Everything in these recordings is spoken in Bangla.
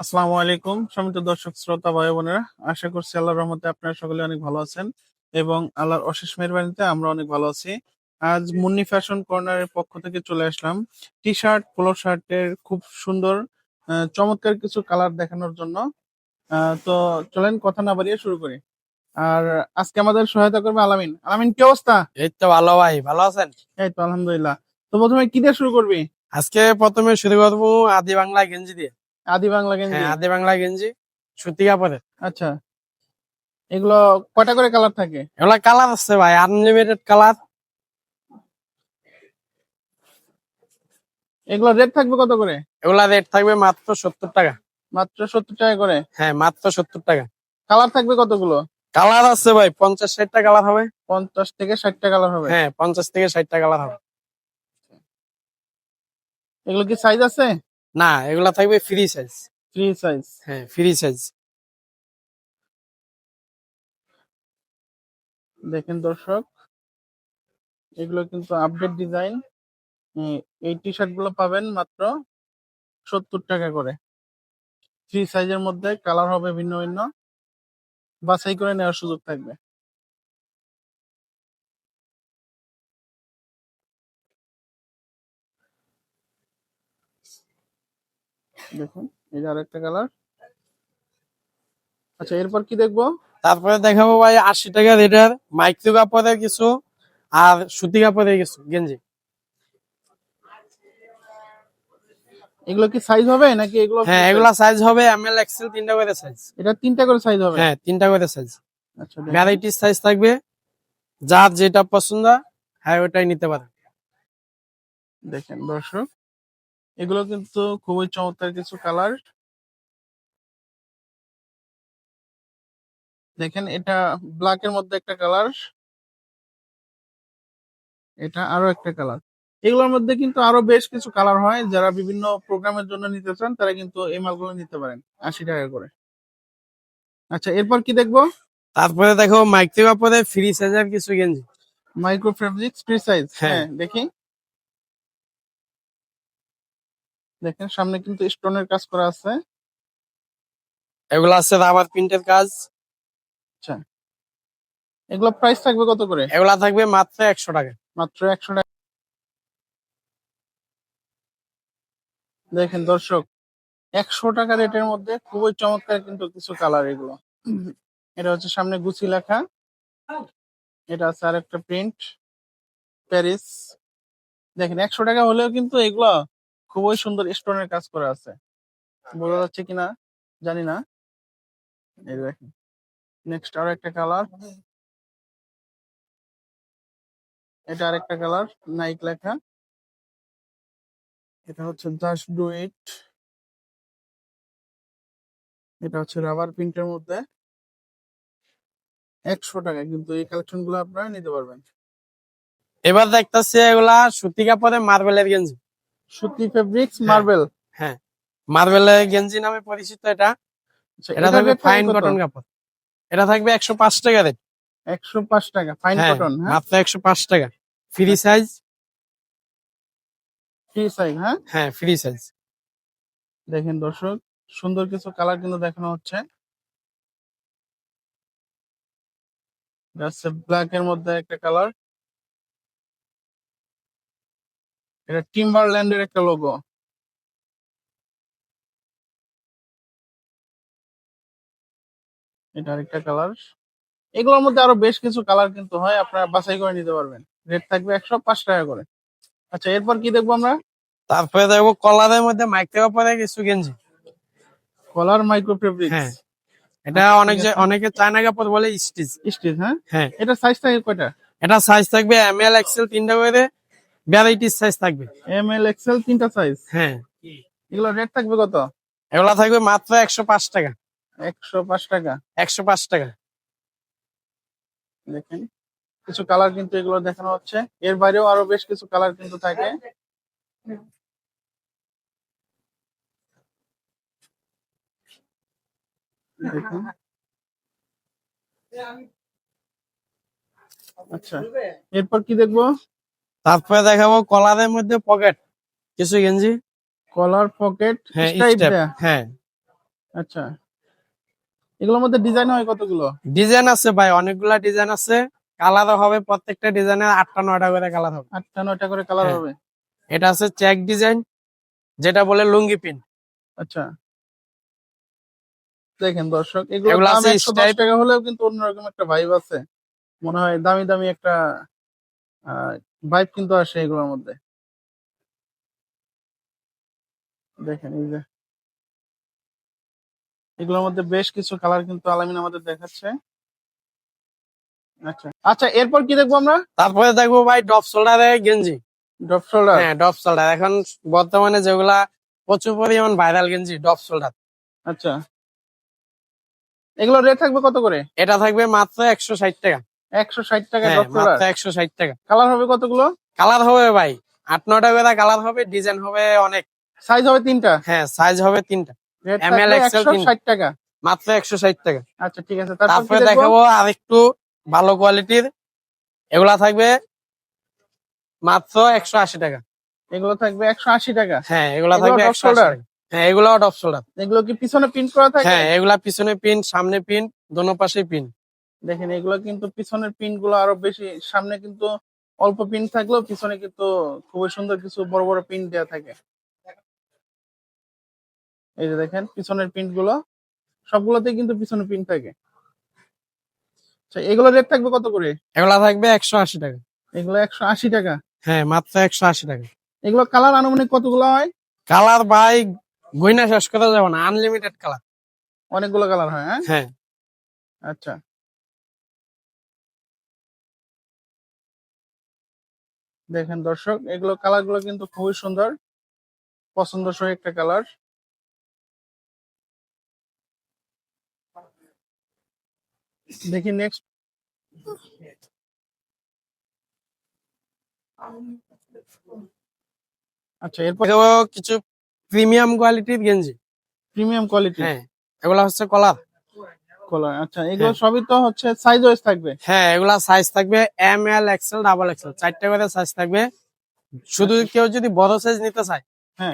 আসসালামু আলাইকুম সমিত দর্শক শ্রোতা ভাই বোনেরা। আশা করছি আল্লাহর রহমতে আপনারা সকলে অনেক ভালো আছেন এবং আল্লাহর অশেষ মেহরবানিতে আমরা অনেক ভালো আছি। আজ মুন্নি ফ্যাশন কর্নারের পক্ষ থেকে চলে আসলাম টি শার্ট পোলো শার্টের খুব সুন্দর চমৎকার কিছু কালার দেখানোর জন্য। তো চলেন কথা না বাড়িয়ে শুরু করি। আর আজকে আমাদের সহায়তা করবে আলামিন। আলামিন কি অবস্থা? এই তো ভালো ভাই ভালো আছেন? এই তো আলহামদুলিল্লাহ। তো প্রথমে কি দিয়ে শুরু করবি? আজকে প্রথমে শুরু করব আদি বাংলা গেঞ্জি দিয়ে। আদি বাংলা গেঞ্জি? হ্যাঁ আদি বাংলা গেঞ্জি সুতি কাপড়ের। আচ্ছা। এগুলো কয়টা করে কালার থাকে? এগুলা কালার আছে ভাই আনলিমিটেড কালার। এগুলো রেট থাকবে কত করে? এগুলা রেট থাকবে মাত্র সত্তর টাকা। মাত্র সত্তর টাকা করে? হ্যাঁ মাত্র সত্তর টাকা। কালার থাকবে কতগুলো? কালার আছে ভাই পঞ্চাশ ষাটটা কালার হবে। পঞ্চাশ থেকে ষাটটা কালার হবে? হ্যাঁ পঞ্চাশ থেকে ষাটটা কালার হবে। এগুলো কি সাইজ আছে? না এগুলা থাকবে ফ্রি সাইজ ফ্রি সাইজ হ্যাঁ ফ্রি সাইজ দেখেন দর্শক এগুলো কিন্তু আপডেট ডিজাইন এই টি শার্টগুলো পাবেন মাত্র সত্তর টাকা করে। ফ্রি সাইজের মধ্যে কালার হবে ভিন্ন ভিন্ন। বাছাই করে নেওয়ার সুযোগ থাকবে। দেখুন এই যে আরেকটা কালার। আচ্ছা এরপর কি দেখব? তারপরে দেখাবো ভাই আশি টাকা রেটের মাইক্রো কাপড়ের কিছু আর সুতি কাপড়ের কিছু গেঞ্জি। এগুলো কি সাইজ হবে নাকি এগুলো হ্যাঁ এগুলা সাইজ হবে এক্সেল তিনটা করে সাইজ এটা তিনটা করে সাইজ হবে? হ্যাঁ তিনটা করে সাইজ আচ্ছা। সাইজ থাকবে যার যেটা পছন্দ হ্যাঁ ওটাই নিতে পারে। দেখেন দর্শক। এগুলো কিন্তু খুবই চমৎকার কিছু কালার। দেখেন এটা ব্ল্যাক এর মধ্যে একটা কালার। এটা আরও একটা কালার। এগুলোর মধ্যে কিন্তু আরও বেশ কিছু কালার হয়। যারা বিভিন্ন প্রোগ্রামের জন্য নিতে চান তারা কিন্তু এই মালগুলো নিতে পারেন আশি টাকা করে। আচ্ছা এরপর কি দেখব? তারপরে দেখো মাইক্রো ফ্রি সাইজের কিছু গেঞ্জি। Micro fabrics free size. হ্যাঁ দেখি। দেখেন সামনে কিন্তু স্টোনের কাজ করা আছে। এগুলো আছে রাবার প্রিন্টের কাজ। আচ্ছা। এগুলো প্রাইস থাকবে কত করে? এগুলা থাকবে মাত্র একশো টাকা। মাত্র একশো টাকা। দেখেন দর্শক একশো টাকা রেটের মধ্যে খুবই চমৎকার কিন্তু কিছু কালার এগুলো। এটা হচ্ছে সামনে গুছি লেখা। এটা আছে আর একটা প্রিন্ট প্যারিস দেখেন একশো টাকা হলেও কিন্তু এগুলো খুবই সুন্দর স্টোনের কাজ করা আছে। বোঝা যাচ্ছে কিনা? জানি না। এই দেখেন। নেক্সট আর একটা কালার এটা আরেকটা কালার নাইক লেখা। এটা হচ্ছে জাস্ট ডু ইট এটা হচ্ছে রাবার প্রিন্টের মধ্যে। একশো টাকা কিন্তু এই কালেকশনগুলো আপনারা নিতে পারবেন। এবার দেখতেছি এগুলা সুতি কাপড়ে মার্বেলের গেঞ্জি। সুতি ফেব্রিক্স হ্যাঁ। মার্বেল হ্যাঁ। গেঞ্জি নামে পরিচিত এটা। এটা থাকবে ফাইন কটন কাপড়। এটা থাকবে একশো পাঁচ টাকা রেট একশো পাঁচ টাকা ফাইন হ্যাঁ কটন হ্যাঁ? মাত্র একশো পাঁচ টাকা। ফ্রি সাইজ ফ্রি সাইজ হ্যাঁ? হ্যাঁ ফ্রি সাইজ দেখেন দর্শক সুন্দর কিছু কালার কিন্তু দেখানো হচ্ছে। ব্ল্যাক এর মধ্যে একটা কালার এটা টিম্বারল্যান্ডের একটা লোগো এটা আরেকটা কালার এগুলোর মধ্যে আরও বেশ কিছু কালার কিন্তু হয় আপনারা বাছাই করে নিতে পারবেন। রেট থাকবে একশো পাঁচ টাকা করে। আচ্ছা এরপর কি দেখব আমরা? তারপরে দেখব কলারের মধ্যে মাইক্রো কিছু গেঞ্জি। কলার মাইক্রো হ্যাঁ। এটা আচ্ছা, অনেক ঠিক যে অনেকে চায়না কাপড় বলে স্টিচ স্টিচ হ্যাঁ? হ্যাঁ। এটা সাইজ থাকে কয়টা? এটা সাইজ থাকবে এম এল এক্সেল তিনটা করে। ভ্যারাইটির সাইজ থাকবে। এম এল এক্সেল তিনটা সাইজ হ্যাঁ। এগুলো রেট থাকবে কত? এগুলা থাকবে মাত্র একশো পাঁচ টাকা। একশো পাঁচ টাকা। একশো পাঁচ টাকা। দেখেন কিছু কালার কিন্তু এগুলো দেখানো হচ্ছে। এর বাইরেও আরও বেশ কিছু কালার কিন্তু থাকে। দেখুন। আচ্ছা এরপর কি দেখব? তারপরে দেখাবো কলারের মধ্যে পকেট কিছু গেঞ্জি? কলার পকেট হ্যাঁ হ্যাঁ। আচ্ছা। এগুলোর মধ্যে ডিজাইন হয় কতগুলো? ডিজাইন আছে ভাই অনেকগুলা ডিজাইন আছে। কালার হবে প্রত্যেকটা ডিজাইনের আটটা নয়টা করে কালার হবে। আটটা নয়টা করে কালার হ্যাঁ। হবে। এটা আছে চেক ডিজাইন যেটা বলে লুঙ্গি পিন আচ্ছা। দেখেন দর্শক এগুলো দাম আছে একশো দশ স্টাইপ- টাকা হলেও কিন্তু অন্যরকম একটা ভাইব আছে। মনে হয় দামি দামি একটা ভাইব কিন্তু আসে এগুলোর মধ্যে। দেখেন এই যে। এগুলোর মধ্যে বেশ কিছু কালার কিন্তু আলামিন আমাদের দেখাচ্ছে। আচ্ছা। আচ্ছা এরপর কি দেখব আমরা? তারপরে দেখব ভাই ডপ শোল্ডারে গেঞ্জি। ড্রপ শোল্ডার হ্যাঁ ডপ শোল্ডার এখন বর্তমানে যেগুলা প্রচুর পরিমাণ ভাইরাল গেঞ্জি ডপ শোল্ডার আচ্ছা। এগুলো রেট থাকবে কত করে? এটা থাকবে মাত্র একশো ষাট টাকা। একশো ষাট টাকা হ্যাঁ একশো ষাট টাকা। কালার হবে কতগুলো? কালার হবে ভাই আট নটা করে কালার হবে ডিজাইন হবে অনেক। সাইজ হবে তিনটা? হ্যাঁ সাইজ হবে তিনটা। XL একশো তিন। ষাট টাকা। মাত্র একশো ষাট টাকা। আচ্ছা ঠিক আছে তারপর দেখব? দেখাবো আরেকটু ভালো কোয়ালিটির এগুলা থাকবে মাত্র একশো আশি টাকা। এগুলো থাকবে একশো আশি টাকা। হ্যাঁ এগুলা এগুলো থাকবে একশো হ্যাঁ এগুলাও টপ শোল্ডার এগুলো কি পিছনে প্রিন্ট করা থাকে? হ্যাঁ এগুলা পিছনে পিন সামনে পিন দোনো পাশে পিন দেখেন এগুলো কিন্তু পিছনের পিনগুলো আরও বেশি সামনে কিন্তু অল্প পিন থাকলেও পিছনে কিন্তু খুবই সুন্দর কিছু বড় বড় পিন দেওয়া থাকে। এই যে দেখেন পিছনের পিনগুলো সবগুলোতে কিন্তু পিছনে পিন থাকে। আচ্ছা এগুলো রেট থাকবে কত করে? এগুলা থাকবে একশো আশি টাকা। এগুলো একশো আশি টাকা? হ্যাঁ মাত্র একশো আশি টাকা। এগুলো কালার আনুমানিক কতগুলো হয়? কালার বাই গইনা শেষ করা যাবে না আনলিমিটেড কালার অনেকগুলো কালার হয় হ্যাঁ? হ্যাঁ। আচ্ছা। দেখেন দর্শক এগুলো কালারগুলো কিন্তু খুবই সুন্দর। পছন্দসই একটা কালার। দেখি নেক্সট আচ্ছা এরপর কিছু প্রিমিয়াম কোয়ালিটির গেঞ্জি। প্রিমিয়াম কোয়ালিটি হ্যাঁ এগুলো হচ্ছে কলার। কলার আচ্ছা এগুলো হ্যাঁ। সবই তো হচ্ছে সাইজ ওয়াইজ থাকবে? হ্যাঁ এগুলা সাইজ থাকবে M L XL double XL চারটে করে সাইজ থাকবে। শুধু কেউ যদি বড় সাইজ নিতে চায়।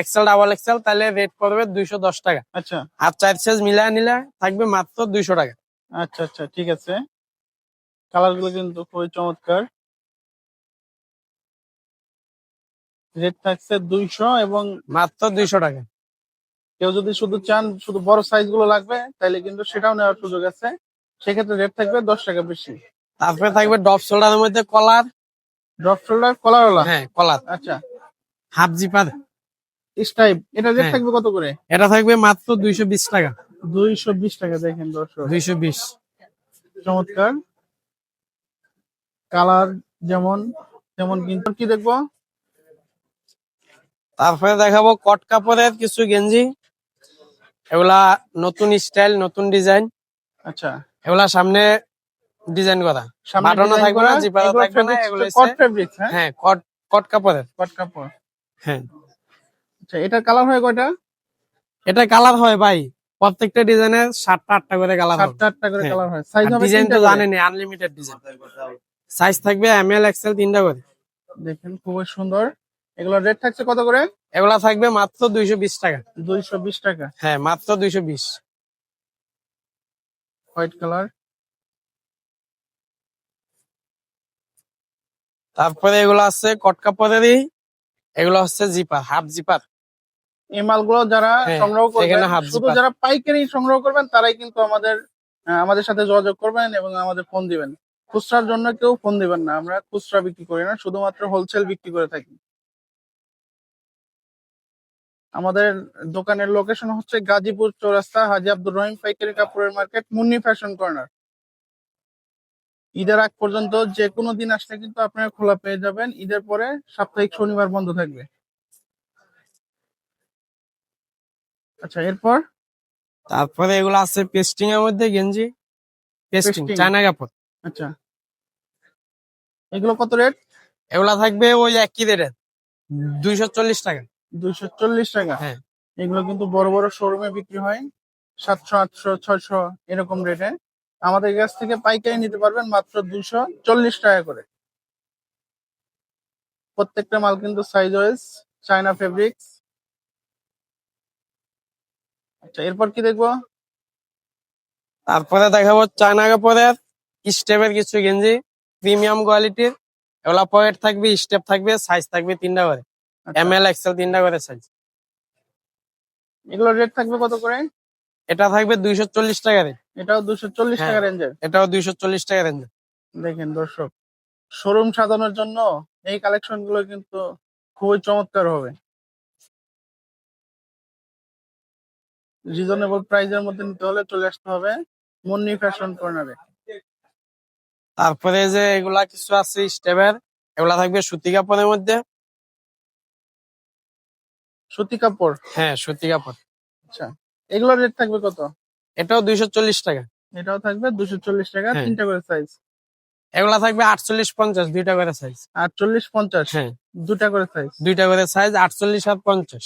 এক্সেল ডাবল এক্সেল তাহলে রেট পড়বে দুইশো দশ টাকা। আচ্ছা। আর চার সাইজ মিলায় নিলে থাকবে মাত্র দুইশো টাকা। আচ্ছা আচ্ছা ঠিক আছে। কালারগুলো কিন্তু খুবই চমৎকার। রেট থাকছে দুইশো এবং মাত্র দুইশো টাকা। কেউ যদি শুধু চান শুধু বড় সাইজগুলো লাগবে তাহলে কিন্তু সেটাও নেওয়ার সুযোগ আছে। সেক্ষেত্রে রেট থাকবে দশ টাকা বেশি। তারপরে থাকবে ডপ শোল্ডারের মধ্যে কলার ড্রপ শোল্ডার কলারওয়ালা হ্যাঁ কলার আচ্ছা। হাফ জিপার স্টাইপ এটা রেট হ্যাঁ। থাকবে কত করে? এটা থাকবে মাত্র দুইশো বিশ টাকা। দুইশো বিশ টাকা দেখেন দর্শক। দুইশো বিশ। চমৎকার। কালার যেমন তেমন কিন্তু। কি দেখব? তারপরে দেখাবো কট কাপড়ের কিছু গেঞ্জি। এগুলা নতুন স্টাইল নতুন ডিজাইন। আচ্ছা। এগুলা সামনে ডিজাইন করা। বাটনও থাকবে না, জিপারও থাকবে না, এগুলো কট ফেব্রিক্স হ্যাঁ? হ্যাঁ কট কট কাপড়ের। কট কাপড়। হ্যাঁ। আচ্ছা এটার কালার হয় কয়টা? এটা কালার হয় ভাই প্রত্যেকটা ডিজাইনের সাতটা আটটা করে কালার হবে। সাতটা আটটা করে হ্যাঁ। কালার হয়। সাইজ হবে ডিজাইন তো। জানেনি আনলিমিটেড ডিজাইন সাইজ থাকবে এম এল এক্সেল তিনটা করে। দেখেন খুবই সুন্দর। এগুলো রেট থাকছে কত করে? এগুলা থাকবে মাত্র দুইশো বিশ টাকা। দুইশো বিশ টাকা। হ্যাঁ মাত্র দুইশো বিশ। হোয়াইট কালার তারপরে এগুলো আছে কট কাপড়েরই এগুলো হচ্ছে জিপার হাফ জিপার এই মালগুলো যারা হ্যাঁ, সংগ্রহ করবেন শুধু যারা পাইকারি সংগ্রহ করবেন তারাই কিন্তু আমাদের আমাদের সাথে যোগাযোগ করবেন এবং আমাদের ফোন দিবেন। খুচরার জন্য কেউ ফোন দিবেন না। আমরা খুচরা বিক্রি করি না শুধুমাত্র হোলসেল বিক্রি করে থাকি। আমাদের দোকানের লোকেশন হচ্ছে গাজীপুর চৌরাস্তা হাজি আব্দুর রহিম পাইকারি কাপড়ের মার্কেট মুন্নি ফ্যাশন কর্নার ঈদের আগ পর্যন্ত যে কোনো দিন আসলে কিন্তু আপনারা খোলা পেয়ে যাবেন। ঈদের পরে সাপ্তাহিক শনিবার বন্ধ থাকবে। আচ্ছা এরপর? তারপরে এগুলো আছে পেস্টিং এর মধ্যে গেঞ্জি। পেস্টিং চায়না কাপড়। আচ্ছা। এগুলো কত রেট এগুলা থাকবে ওই একই রেটের দুইশো চল্লিশ টাকা। দুইশো চল্লিশ টাকা। হ্যাঁ। এগুলো কিন্তু বড় বড় শোরুমে বিক্রি হয়। সাতশো আটশো ছয়শো এরকম রেটে আমাদের কাছ থেকে পাইকারি নিতে পারবেন মাত্র দুইশো চল্লিশ টাকা করে। প্রত্যেকটা মাল কিন্তু সাইজ ওয়াইজ চায়না ফেব্রিক্স আচ্ছা এরপর কি দেখব? তারপরে দেখাবো চায়না কাপড়ের স্টেপের কিছু গেঞ্জি। প্রিমিয়াম কোয়ালিটির এগুলা পকেট থাকবে স্টেপ থাকবে সাইজ থাকবে তিনটা করে। এম এল এক্সেল তিনটা করে সাইজ এগুলোর রেট থাকবে কত করে? এটা থাকবে দুইশো চল্লিশ টাকা রেট এটাও দুশো চল্লিশ হ্যাঁ। টাকা রেঞ্জের এটাও দুইশো চল্লিশ টাকা রেঞ্জ দেখেন দর্শক শোরুম সাজানোর জন্য এই কালেকশনগুলো কিন্তু খুবই চমৎকার হবে। রিজনেবল প্রাইজের মধ্যে নিতে হলে চলে আসতে হবে মুন্নি ফ্যাশন কর্নারে তারপরে যে এগুলা কিছু আছে স্টেপের এগুলা থাকবে সুতি কাপড়ের মধ্যে। সুতি কাপড়? হ্যাঁ সুতি কাপড়। আচ্ছা এগুলোর রেট থাকবে কত? এটাও দুইশো চল্লিশ টাকা। এটাও থাকবে দুশো চল্লিশ টাকা হ্যাঁ। তিনটা করে সাইজ এগুলা থাকবে আটচল্লিশ পঞ্চাশ দুইটা করে সাইজ আটচল্লিশ পঞ্চাশ? হ্যাঁ। দুটা করে সাইজ দুইটা করে সাইজ আটচল্লিশ আর পঞ্চাশ।